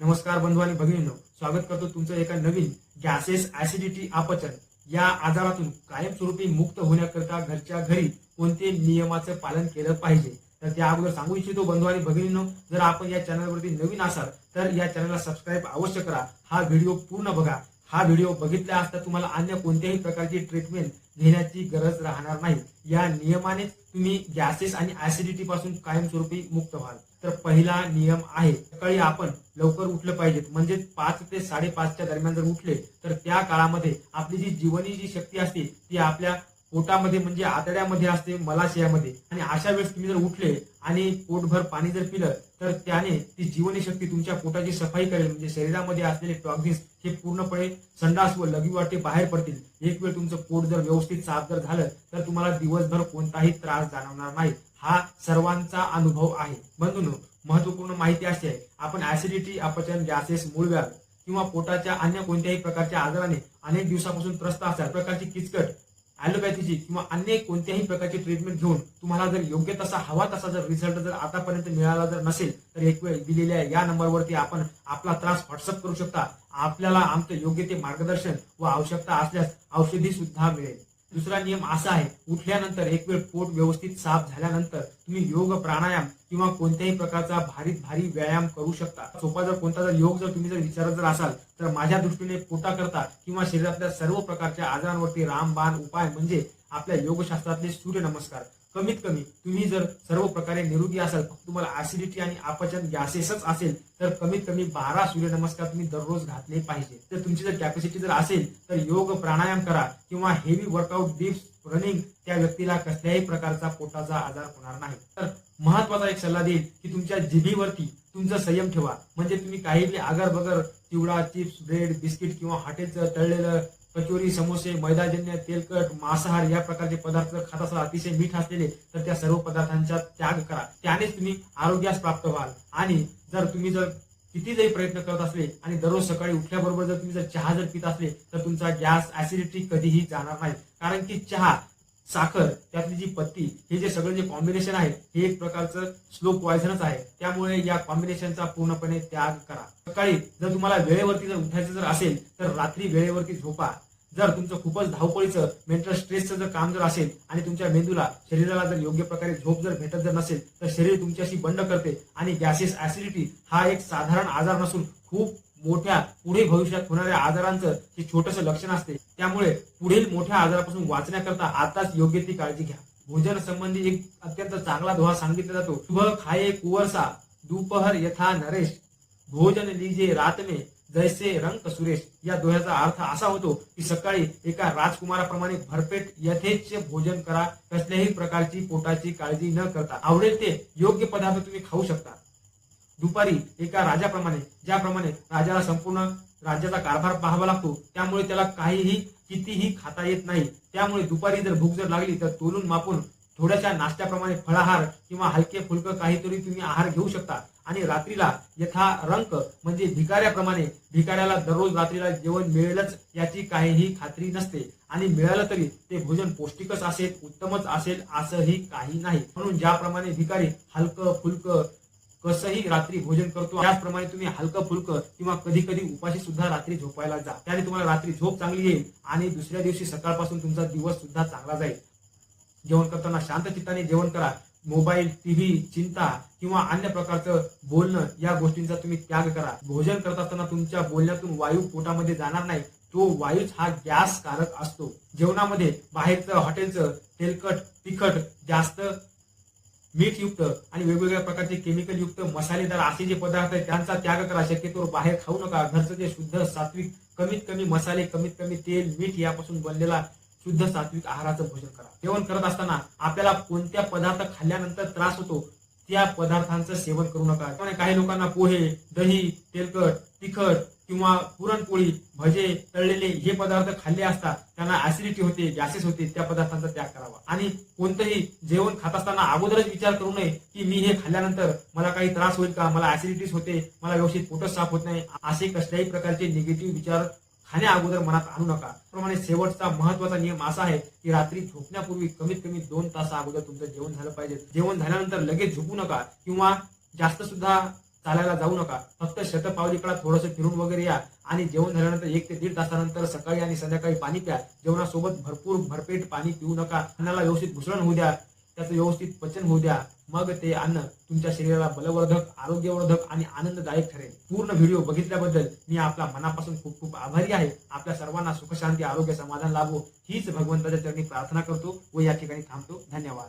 नमस्कार बंधू आणि भगिनींनो. स्वागत करतो तुमचं एका नवीन गॅसेस ऍसिडिटी अपचन या आजारातून कायमस्वरूपी मुक्त होण्याकरता घरच्या घरी कोणते नियमाचं पालन केलं पाहिजे? तर त्या अगोदर सांगू इच्छितो बंधू आणि भगिनींनो जर आपण या चॅनलवरती नवीन असाल तर या चॅनलला सबस्क्राईब अवश्य करा. हा व्हिडिओ पूर्ण बघा. हा व्हिडिओ बघितला असता तुम्हाला अन्य कोणत्याही प्रकारची ट्रीटमेंट घेण्याची गरज राहणार नाही. या नियमानेच तुम्ही गॅसेस आणि ऍसिडिटी पासून कायमस्वरूपी मुक्त व्हाल. तर पहिला नियम आहे सकाळी आपण लवकर उठलं पाहिजे. म्हणजे पाच ते साडेपाचच्या दरम्यान जर उठले तर त्या काळामध्ये आपली जी जीवनी जी शक्ती असते ती आपल्या पोटामध्ये म्हणजे आतड्यामध्ये असते मलाशयामध्ये. आणि अशा वेळेस तुम्ही जर उठले आणि पोटभर पाणी जर पिलं तर त्याने ती जीवनी शक्ती तुमच्या पोटाची सफाई करेल. म्हणजे शरीरामध्ये असलेले टॉक्झिन्स हे पूर्णपणे संडास व लघवी वाटे बाहेर पडतील. एक वेळ तुमचं पोट जर व्यवस्थित साफ जर झालं तर तुम्हाला दिवसभर कोणताही त्रास जाणवणार नाही. हा सर्वांचा अनुभव आहे. बंधून महत्त्वपूर्ण माहिती अशी आहे आपण ऍसिडिटी अपचन गॅसेस मूळव्याध किंवा पोटाच्या अन्य कोणत्याही प्रकारच्या आजाराने अनेक दिवसापासून त्रस्त असतात. प्रकारची किचकट ॲलोपॅथीची किंवा अन्य कोणत्याही प्रकारची ट्रीटमेंट घेऊन तुम्हाला जर योग्य तसा हवा तसा जर रिझल्ट जर आतापर्यंत मिळाला जर नसेल तर एक वेळ दिलेल्या या नंबरवरती आपण आपला त्रास व्हॉट्सअप करू शकता. आपल्याला आमचं योग्य ते मार्गदर्शन व आवश्यकता असल्यास औषधी सुद्धा मिळेल. दुसरा नियम असा आहे उठल्यानंतर एक वेळ पोट व्यवस्थित साफ झाल्यानंतर तुम्ही योग प्राणायाम किंवा कोणत्याही प्रकारचा भारी भारी व्यायाम करू शकता. सोपा जर कोणता जर योग जर तुम्ही जर विचारत जर असाल तर माझ्या दृष्टीने पोटाकरता किंवा शरीरातल्या सर्व प्रकारच्या आजारांवरती रामबाण उपाय म्हणजे आपल्या योगशास्त्रातले सूर्य नमस्कार कमीत कमी तुम्ही जर सर्व प्रकारे निरोगी असाल तुम्हाला ऍसिडिटी आणि अपचन गॅसेसच असेल तर कमीत कमी बारा सूर्यनमस्कार तुम्ही दररोज घातले पाहिजे. तर तुमची जर कॅपॅसिटी जर असेल तर योग प्राणायाम करा किंवा हेवी वर्कआउट डिप्स रनिंग त्या व्यक्तीला कसल्याही प्रकारचा पोटाचा आजार होणार नाही. तर महत्त्वाचा एक सल्ला देईल की तुमच्या जिभीवरती तुमचा संयम ठेवा. म्हणजे तुम्ही काही बी आगर बगर चिवडा चिप्स ब्रेड बिस्किट किंवा हॉटेलचं तळलेलं कचोरी समोसे मैदाजन्य तेलकट मांसाहार या प्रकारचे पदार्थ खात असाल अतिशय मीठ असलेले तर त्या सर्व पदार्थांचा त्याग करा. त्यानेच तुम्ही आरोग्यास प्राप्त व्हाल. आणि जर तुम्ही जर किती जरी प्रयत्न करत असले आणि दररोज सकाळी उठल्याबरोबर जर तुम्ही जर चहा जर पित असले तर तुमचा गॅस ऍसिडिटी कधीही जाणार नाही. कारण की चहा साखर त्यातली जी पत्ती हे जे सगळं जे कॉम्बिनेशन आहे हे एक प्रकारचं स्लो पॉयझनच आहे. त्यामुळे या कॉम्बिनेशनचा पूर्णपणे त्याग करा. सकाळी जर तुम्हाला वेळेवरती जर उठायचं जर असेल तर रात्री वेळेवरती झोपा. जर तुमचं खूपच धावपळीचं मेंटल स्ट्रेसचं जर काम जर असेल आणि तुमच्या मेंदूला शरीराला जर योग्य प्रकारे झोप जर भेटत जर नसेल तर शरीर तुमच्याशी बंड करते आणि गॅसेस ऍसिडिटी हा एक साधारण आजार नसून खूप मोठ्या पुढे भविष्यात होणाऱ्या आजारांचं हे छोटस लक्षण असते. त्यामुळे पुढील मोठ्या आजारापासून वाचण्याकरता आताच योग्य ती काळजी घ्या. भोजन संबंधी एक अत्यंत चांगला दोहा सांगितला जातो. शुभ खाये कुवरसा दुपहर यथा नरेश. भोजन लिजे रात में जैसे रंग सुरेश. या दोह्याचा अर्थ असा होतो की सकाळी एका राजकुमाराप्रमाणे भरपेट यथेच्छ भोजन करा. कसल्याही प्रकारची पोटाची काळजी न करता आवडेल ते योग्य पदार्थ तुम्ही खाऊ शकता. दुपारी एका राजाप्रमाणे ज्याप्रमाणे राजाला संपूर्ण राज्याचा कारभार पाहावा लागतो त्यामुळे त्याला काहीही कितीही खाता येत नाही. त्यामुळे दुपारी जर भूक जर लागली तर तोलून मापून थोड्याशा नाश्त्याप्रमाणे फळाहार किंवा हलके फुलकं काहीतरी तुम्ही आहार घेऊ शकता. आणि रात्रीला यथा रंक म्हणजे भिकाऱ्याप्रमाणे भिकाऱ्याला दररोज रात्रीला जेवण मिळेलच याची काहीही खात्री नसते. आणि मिळालं तरी ते भोजन पौष्टिकच असेल उत्तमच असेल असंही काही नाही. म्हणून ज्याप्रमाणे भिकारी हलकं फुलकं कसंही रात्री भोजन करतो त्याचप्रमाणे तुम्ही हलकं फुलकं किंवा कधी कधी उपाशी सुद्धा रात्री झोपायला जा. त्याने तुम्हाला रात्री झोप चांगली येईल आणि दुसऱ्या दिवशी सकाळपासून तुमचा दिवस सुद्धा चांगला जाईल. जेवण करताना शांत चित्ताने जेवण करा. मोबाईल टीव्ही चिंता किंवा अन्य प्रकारचं बोलणं या गोष्टींचा तुम्ही त्याग करा. भोजन करत असताना तुमच्या बोलण्यातून वायू पोटामध्ये जाणार नाही. तो वायूच हा गॅस कारक असतो. जेवणामध्ये बाहेरचं हॉटेलचं तेलकट तिखट जास्त मीठयुक्त आणि वेगवेगळ्या प्रकारचे केमिकल युक्त मसालेदार असे जे पदार्थ आहेत त्यांचा त्याग करा शक्यतो बाहेर खाऊ नका. घरचं जे शुद्ध सात्विक कमीत कमी मसाले कमीत कमी तेल मीठ यापासून बनलेला शुद्ध सात्विक आहाराचं भोजन करा. जेवण करत असताना आपल्याला कोणत्या पदार्थ खाल्ल्यानंतर त्रास होतो त्या पदार्थांचं सेवन करू नका. त्यामुळे काही लोकांना पोहे दही तेलकट तिखट किंवा पुरणपोळी भजे तळलेले हे पदार्थ खाल्ले असता त्यांना ऍसिडिटी होते गॅसेस होते त्या पदार्थांचा त्याग करावा. आणि कोणतंही जेवण खात असताना अगोदरच विचार करू नये की मी हे खाल्ल्यानंतर मला काही त्रास होईल का? मला ऍसिडिटीस होते मला व्यवस्थित पोटच साफ होत नाही. असे कसल्याही प्रकारचे निगेटिव्ह विचार खाण्या अगोदर मनात आणू नका. त्याप्रमाणे शेवटचा महत्त्वाचा नियम असा आहे की रात्री झोपण्यापूर्वी कमीत कमी दोन तास अगोदर तुमचं जेवण झालं पाहिजे. जेवण झाल्यानंतर लगेच झोपू नका किंवा जास्त सुद्धा चालायला जाऊ नका. फक्त शतपावलीकडा थोडंसं फिरून वगैरे या आणि जेवण झाल्यानंतर एक ते दीड तासानंतर सकाळी आणि संध्याकाळी पाणी प्या. जेवणासोबत भरपूर भरपेट पाणी पिऊ नका. अन्नाला व्यवस्थित घुसळण होऊ द्या. त्याचं व्यवस्थित पचन होऊ द्या. मग ते अन्न तुमच्या शरीराला बलवर्धक आरोग्यवर्धक आणि आनंददायक ठरेल. पूर्ण व्हिडिओ बघितल्याबद्दल मी आपला मनापासून खूप खूप आभारी आहे. आपल्या सर्वांना सुखशांती आरोग्य समाधान लाभो. हीच भगवंताच्या चरणी प्रार्थना करतो व या ठिकाणी थांबतो. धन्यवाद.